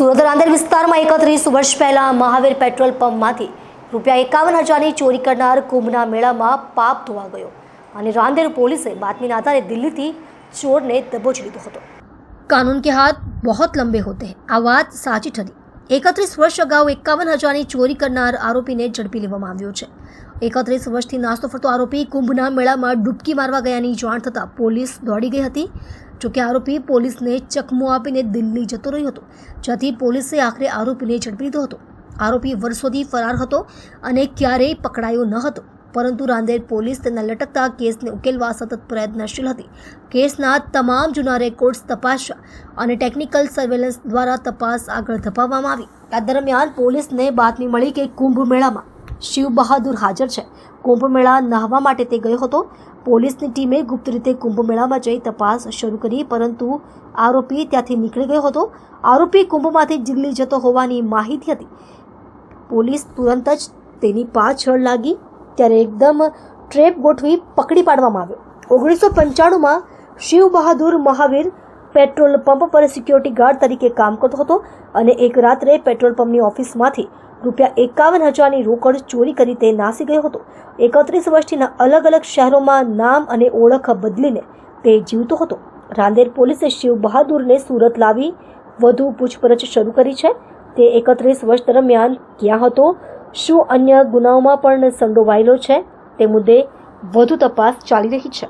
સુરત રાંદેર વિસ્તારમાં એકત્રીસ વર્ષ પહેલા મહાવીર પેટ્રોલ પંપમાંથી રૂપિયા એકાવન હજારની ચોરી કરનાર કુંભના મેળામાં પાપ ધોવા ગયો અને રાંદેર પોલીસે બાતમીના આધારે દિલ્હીથી ચોરને દબોચી લીધો હતો. કાનૂન કે હાથ બહોત લંબે હોતે આ વાત સાચી ઠરી. એકત્રીસ વર્ષ અગાઉ એકાવન હજારની ચોરી કરનાર આરોપીને ઝડપી લેવામાં આવ્યો છે. એકત્રીસ વર્ષથી નાસ્તો ફરતો આરોપી કુંભના મેળામાં ડૂબકી મારવા ગયાની જાણ થતાં પોલીસ દોડી ગઈ હતી. જોકે આરોપી પોલીસને ચકમો આપીને દિલ્હી જતો રહ્યો હતો, જ્યાંથી પોલીસે આખરે આરોપીને ઝડપી લીધો હતો. આરોપી વર્ષોથી ફરાર હતો અને ક્યારેય પકડાયો ન હતો, પરંતુ રાંદેર પોલીસ તેના લટકતા કેસને ઉકેલવા સતત પ્રયત્નશીલ હતી. કેસના તમામ જૂના રેકોર્ડ્સ તપાસ્યા અને ટેકનિકલ સર્વેલન્સ દ્વારા તપાસ આગળ ધપાવવામાં આવી. આ દરમિયાન પોલીસને બાતમી મળી કે કુંભ મેળામાં શિવ બહાદુર હાજર છે. કુંભ મેળા નહાવા માટે તે ગયો હતો. પોલીસની ટીમે ગુપ્ત રીતે કુંભ મેળામાં જઈ તપાસ શરૂ કરી, પરંતુ આરોપી ત્યાંથી નીકળી ગયો હતો. આરોપી કુંભમાંથી દિલ્હી જતો હોવાની માહિતી હતી. પોલીસ તુરંત જ તેની પાછળ લાગી, ત્યારે એકદમ ટ્રેપ ગોઠવી પકડી પાડવામાં આવ્યો. ઓગણીસો પંચાણુંમાં શિવ બહાદુર મહાવીર પેટ્રોલ પંપ પર સિક્યોરિટી ગાર્ડ તરીકે કામ કરતો હતો અને એક રાત્રે પેટ્રોલ પંપની ઓફિસમાંથી રૂપિયા એકાવન હજારની રોકડ ચોરી કરી તે નાસી ગયો હતો. એકત્રીસ વર્ષથીના અલગ અલગ શહેરોમાં નામ અને ઓળખ બદલીને તે જીવતો હતો. રાંદેર પોલીસે શિવ બહાદુરને સુરત લાવી વધુ પૂછપરછ શરૂ કરી છે. તે એકત્રીસ વર્ષ દરમિયાન ક્યાં હતો, શું અન્ય ગુનાઓમાં પણ સંડોવાયેલો છે, તે મુદ્દે વધુ તપાસ ચાલી રહી છે.